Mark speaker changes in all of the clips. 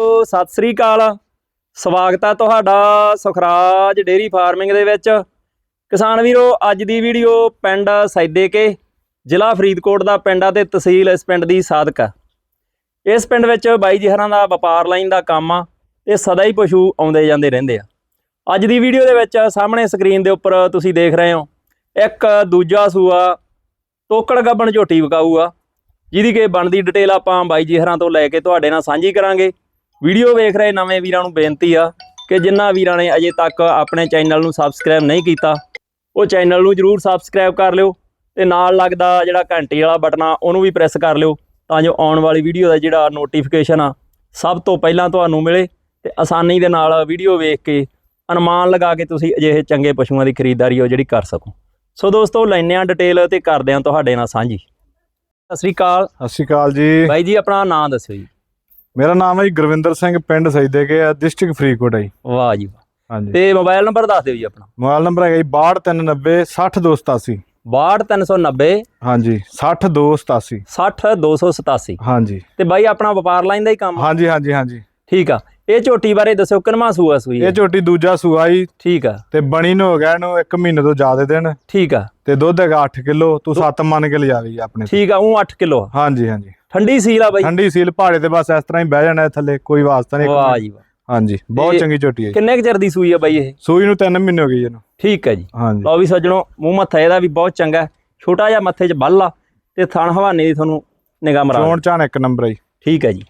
Speaker 1: ਸਤਿ ਸ੍ਰੀ ਅਕਾਲ। ਸਵਾਗਤ ਹੈ ਤੁਹਾਡਾ ਸੁਖਰਾਜ ਡੇਰੀ ਫਾਰਮਿੰਗ ਦੇ ਵਿੱਚ। ਕਿਸਾਨ ਵੀਰੋ, ਅੱਜ ਦੀ ਵੀਡੀਓ ਪਿੰਡ ਸੈਦੇਕੇ, ਜ਼ਿਲ੍ਹਾ ਫਰੀਦਕੋਟ ਦਾ ਪਿੰਡ ਆ ਤੇ ਤਹਿਸੀਲ ਇਸ ਪਿੰਡ ਦੀ ਸਾਦਕ ਆ। ਇਸ ਪਿੰਡ ਵਿੱਚ ਬਾਈ ਜੀਹਰਾਂ ਦਾ ਵਪਾਰ ਲਾਈਨ ਦਾ ਕੰਮ ਆ ਤੇ ਸਦਾ ਹੀ ਪਸ਼ੂ ਆਉਂਦੇ ਜਾਂਦੇ ਰਹਿੰਦੇ ਆ। ਅੱਜ ਦੀ ਵੀਡੀਓ ਦੇ ਵਿੱਚ ਸਾਹਮਣੇ ਸਕਰੀਨ ਦੇ ਉੱਪਰ ਤੁਸੀਂ ਦੇਖ ਰਹੇ ਹੋ, ਇੱਕ ਦੂਜਾ ਸੂਆ ਟੋਕੜ ਗੱਬਣ ਝੋਟੀ ਵਿਕਾਊ ਆ ਜਿਹਦੀ ਕਿ ਬਣਦੀ ਡਿਟੇਲ ਆਪਾਂ ਬਾਈ ਜੀ ਹਰਾਂ ਤੋਂ ਲੈ ਕੇ ਤੁਹਾਡੇ ਨਾਲ ਸਾਂਝੀ ਕਰਾਂਗੇ। ਵੀਡੀਓ ਵੇਖ ਰਹੇ ਨਵੇਂ ਵੀਰਾਂ ਨੂੰ ਬੇਨਤੀ ਆ ਕਿ ਜਿਨ੍ਹਾਂ ਵੀਰਾਂ ਨੇ ਅਜੇ ਤੱਕ ਆਪਣੇ ਚੈਨਲ ਨੂੰ ਸਬਸਕ੍ਰਾਈਬ ਨਹੀਂ ਕੀਤਾ ਉਹ ਚੈਨਲ ਨੂੰ ਜਰੂਰ ਸਬਸਕ੍ਰਾਈਬ ਕਰ ਲਿਓ ਤੇ ਨਾਲ ਲੱਗਦਾ ਜਿਹੜਾ ਘੰਟੀ ਵਾਲਾ ਬਟਨ ਆ ਉਹਨੂੰ ਵੀ ਪ੍ਰੈਸ ਕਰ ਲਿਓ ਤਾਂ ਜੋ ਆਉਣ ਵਾਲੀ ਵੀਡੀਓ ਦਾ ਜਿਹੜਾ ਨੋਟੀਫਿਕੇਸ਼ਨ ਆ ਸਭ ਤੋਂ ਪਹਿਲਾਂ ਤੁਹਾਨੂੰ ਮਿਲੇ ਤੇ ਆਸਾਨੀ ਦੇ ਨਾਲ ਵੀਡੀਓ ਵੇਖ ਕੇ ਅਨੁਮਾਨ ਲਗਾ ਕੇ ਤੁਸੀਂ ਅਜਿਹੇ ਚੰਗੇ ਪਸ਼ੂਆਂ ਦੀ ਖਰੀਦਦਾਰੀ ਉਹ ਜਿਹੜੀ ਕਰ ਸਕੋ। ਸੋ ਦੋਸਤੋ ਲੈਣੇ ਆ ਡਿਟੇਲ ਤੇ ਕਰਦੇ ਆ ਤੁਹਾਡੇ ਨਾਲ ਸਾਂਝੀ। ਸਤਿ ਸ੍ਰੀ ਅਕਾਲ।
Speaker 2: ਸਤਿ ਸ਼੍ਰੀ ਅਕਾਲ ਜੀ।
Speaker 1: ਬਾਈ ਜੀ ਆਪਣਾ ਨਾਮ ਦੱਸਿਓ ਜੀ।
Speaker 2: ਮੇਰਾ ਨਾਮ ਹੈ ਜੀ ਗੁਰਵਿੰਦਰ ਸਿੰਘ ਪਿੰਡ ਸੈਦੇ ਕੇ ਆ ਡਿਸਟ੍ਰਿਕਟ ਫਰੀਦਕੋਟ ਹੈ ਜੀ।
Speaker 1: ਵਾਹ ਜੀ ਵਾਹ।
Speaker 2: ਹਾਂਜੀ।
Speaker 1: ਤੇ ਮੋਬਾਈਲ ਨੰਬਰ ਦੱਸ ਦਿਓ ਜੀ ਆਪਣਾ।
Speaker 2: ਮੋਬਾਈਲ ਨੰਬਰ ਹੈਗਾ ਜੀ 6290 60287
Speaker 1: 62390
Speaker 2: ਹਾਂਜੀ 60287
Speaker 1: 60287
Speaker 2: ਹਾਂਜੀ।
Speaker 1: ਤੇ ਬਾਈ ਆਪਣਾ ਵਪਾਰ ਲਾਈਨ ਦਾ ਹੀ ਕੰਮ?
Speaker 2: ਹਾਂਜੀ ਹਾਂਜੀ ਹਾਂਜੀ।
Speaker 1: ਠੀਕ ਆ। ਇਹ ਝੋਟੀ ਬਾਰੇ ਦੱਸਿਓ ਕਿਨਮਾ ਸੂਆ ਸੂਈ ਹੈ?
Speaker 2: ਇਹ ਝੋਟੀ ਦੂਜਾ ਸੂਆ ਜੀ।
Speaker 1: ਠੀਕ ਆ।
Speaker 2: ਤੇ ਬਣੀ ਨੂੰ ਹੋ ਗਿਆ ਇਹਨੂੰ 1 ਮਹੀਨੇ ਤੋਂ ਜ਼ਿਆਦਾ ਦਿਨ।
Speaker 1: ਠੀਕ ਆ।
Speaker 2: ਤੇ ਦੁੱਧ ਹੈਗਾ 8 ਕਿਲੋ ਤੂੰ 7 ਮੰਨ ਕੇ ਲਿਜਾ ਲਈ ਆਪਣੇ।
Speaker 1: ਠੀਕ ਆ ਉਹ 8 ਕਿਲੋ
Speaker 2: ਹਾਂਜੀ ਹਾਂਜੀ।
Speaker 1: ਠੰਡੀ ਸੀਲ ਆ ਬਾਈ।
Speaker 2: ਠੰਡੀ ਸੀਲ ਪਹਾੜੇ ਤੇ ਬਸ ਇਸ ਤਰ੍ਹਾਂ ਹੀ ਬਹਿ ਜਾਣਾ ਥੱਲੇ ਕੋਈ ਵਾਸਤਾ ਨਹੀਂ
Speaker 1: ਵਾਹ ਜੀ ਵਾਹ।
Speaker 2: ਹਾਂਜੀ ਬਹੁਤ ਚੰਗੀ ਝੋਟੀ ਹੈ।
Speaker 1: ਕਿੰਨੇ ਕੁ ਚਿਰ ਦੀ ਸੂਈ ਆ ਬਾਈ ਇਹ?
Speaker 2: ਸੂਈ ਨੂੰ 3 ਮਹੀਨੇ ਹੋ ਗਏ ਇਹਨੂੰ।
Speaker 1: ਠੀਕ ਹੈ ਜੀ।
Speaker 2: ਹਾਂਜੀ।
Speaker 1: ਲਓ ਵੀ ਸੱਜਣੋ ਮੂੰਹ ਮੱਥਾ ਇਹਦਾ ਵੀ ਬਹੁਤ ਚੰਗਾ। ਛੋਟਾ ਜਿਹਾ ਮੱਥੇ 'ਚ ਬੱਲ ਆ ਤੇ ਥਣ ਹਵਾਨੇ ਦੀ ਤੁਹਾਨੂੰ ਨਿਗਾਹ ਮਰਾ
Speaker 2: ਚੋਣ ਚਾਣ ਇੱਕ ਨੰਬਰ ਹੈ
Speaker 1: ਠੀਕ ਹੈ ਜੀ।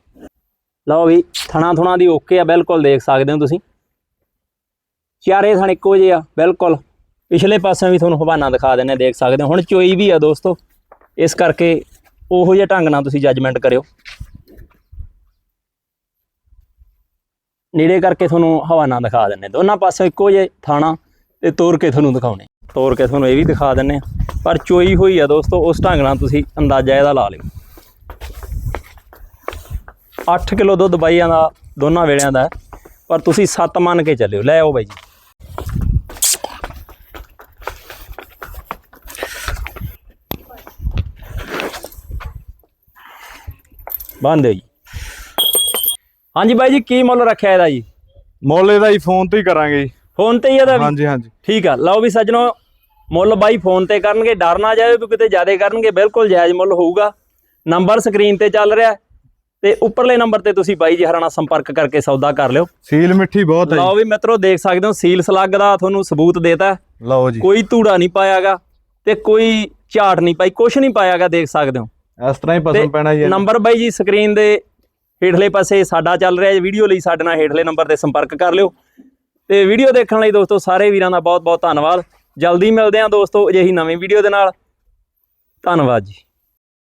Speaker 1: ਲਓ ਵੀ ਥਣਾ ਥੁਣਾ ਦੀ ਓਕੇ ਆ ਬਿਲਕੁਲ ਦੇਖ ਸਕਦੇ ਹੋ ਤੁਸੀਂ। ਚਾਰੇ ਥਣ ਇੱਕੋ ਜਿਹੇ ਆ ਬਿਲਕੁਲ। ਪਿਛਲੇ ਪਾਸੇ ਵੀ ਤੁਹਾਨੂੰ ਹਵਾਨਾ ਦਿਖਾ ਦਿੰਨੇ ਦੇਖ ਸਕਦੇ ਹੋ। ਹੁਣ ਚੋਈ ਵੀ ਆ ਦੋਸਤੋ। ਇਸ ਕਰਕੇ ਉਹੋ ਜਿਹੇ ਢੰਗ ਨਾਲ ਤੁਸੀਂ ਜੱਜਮੈਂਟ ਕਰਿਓ। ਨੇੜੇ ਕਰਕੇ ਤੁਹਾਨੂੰ ਹਵਾਨਾ ਦਿਖਾ ਦਿੰਨੇ ਦੋਨਾਂ ਪਾਸੇ ਇੱਕੋ ਜਿਹੇ ਥਾਣਾ ਤੇ ਤੋੜ ਕੇ ਤੁਹਾਨੂੰ ਦਿਖਾਉਣੇ। ਤੋੜ ਕੇ ਤੁਹਾਨੂੰ ਇਹ ਵੀ ਦਿਖਾ ਦਿੰਨੇ ਆ। ਪਰ ਚੋਈ ਹੋਈ ਆ ਦੋਸਤੋ, ਉਸ ਢੰਗ ਨਾਲ ਤੁਸੀਂ ਅੰਦਾਜ਼ਾ ਇਹਦਾ ਲਾ ਲਿਓ। 8 ਕਿਲੋ ਦੁੱਧ ਬਾਈਆਂ ਦਾ ਦੋਨਾਂ ਵੇਲਿਆਂ ਦਾ ਪਰ ਤੁਸੀਂ 7 ਮੰਨ ਕੇ ਚੱਲਿਓ। ਲੈ ਆਓ ਬਾਈ ਜੀ। ਬੰਦ ਦਿਓ ਜੀ। ਹਾਂਜੀ ਬਾਈ ਜੀ ਕੀ ਮੁੱਲ ਰੱਖਿਆ ਇਹਦਾ ਜੀ?
Speaker 2: ਮੁੱਲ ਇਹਦਾ ਹੀ ਫੋਨ ਤੇ ਹੀ ਕਰਾਂਗੇ ਜੀ।
Speaker 1: ਫੋਨ ਤੇ ਹੀ ਇਹਦਾ ਵੀ?
Speaker 2: ਹਾਂਜੀ ਹਾਂਜੀ।
Speaker 1: ਠੀਕ ਆ ਲਓ ਵੀ ਸੱਜਣੋ ਮੁੱਲ ਬਾਈ ਫੋਨ ਤੇ ਕਰਨਗੇ ਡਰ ਨਾ ਜਾਇਓ ਵੀ ਕਿਤੇ ਜ਼ਿਆਦਾ ਕਰਨਗੇ ਬਿਲਕੁਲ ਜਾਇਜ਼ ਮੁੱਲ ਹੋਊਗਾ। ਨੰਬਰ ਸਕਰੀਨ ਤੇ ਚੱਲ ਰਿਹਾ ਤੇ ਉੱਪਰਲੇ ਨੰਬਰ ਤੇ ਤੁਸੀਂ ਬਾਈ ਜੀ ਹਰਾਣਾ ਸੰਪਰਕ ਕਰਕੇ ਸੌਦਾ ਕਰ ਲਿਓ।
Speaker 2: ਸੀਲ ਮਿੱਠੀ ਬਹੁਤ ਹੈ
Speaker 1: ਲਓ ਵੀ ਮਿੱਤਰੋ ਦੇਖ ਸਕਦੇ ਹੋ ਸੀਲ ਸਲੱਗ ਦਾ ਤੁਹਾਨੂੰ ਸਬੂਤ ਦੇਤਾ।
Speaker 2: ਲਓ ਜੀ।
Speaker 1: ਕੋਈ ਧੂੜਾ ਨਹੀਂ ਪਾਇਆਗਾ ਤੇ ਕੋਈ ਝਾੜ ਨਹੀਂ ਪਾਈ ਕੁਝ ਨਹੀਂ ਪਾਇਆਗਾ ਦੇਖ ਸਕਦੇ ਹੋ।
Speaker 2: ਇਸ ਤਰ੍ਹਾਂ ਹੀ ਪਸੰਦ ਪੈਣਾ ਜੀ।
Speaker 1: ਨੰਬਰ ਬਾਈ ਜੀ ਸਕਰੀਨ ਦੇ ਹੇਠਲੇ ਪਾਸੇ ਸਾਡਾ ਚੱਲ ਰਿਹਾ ਹੈ ਵੀਡੀਓ ਲਈ ਸਾਡੇ ਨਾਲ ਹੇਠਲੇ ਨੰਬਰ ਤੇ ਸੰਪਰਕ ਕਰ ਲਿਓ। ਤੇ ਵੀਡੀਓ ਦੇਖਣ ਲਈ ਦੋਸਤੋ ਸਾਰੇ ਵੀਰਾਂ ਦਾ ਬਹੁਤ ਬਹੁਤ ਧੰਨਵਾਦ। ਜਲਦੀ ਮਿਲਦੇ ਹਾਂ ਦੋਸਤੋ ਅਜਿਹੀ ਨਵੀਂ ਵੀਡੀਓ ਦੇ ਨਾਲ। ਧੰਨਵਾਦ ਜੀ।